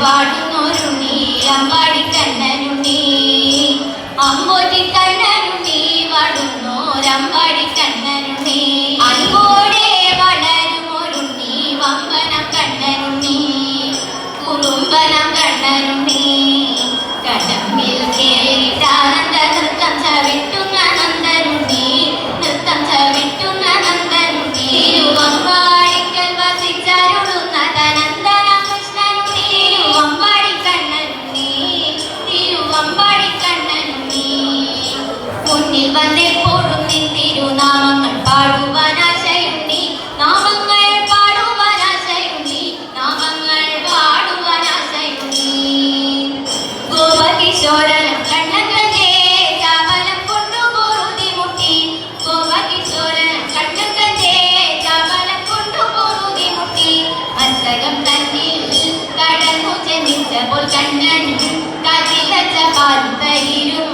వాడునోరు నీలమ్మ ചെന്നിച്ചപ്പോൾ കണ്ണൻ കാറ്റിലച്ച പാലും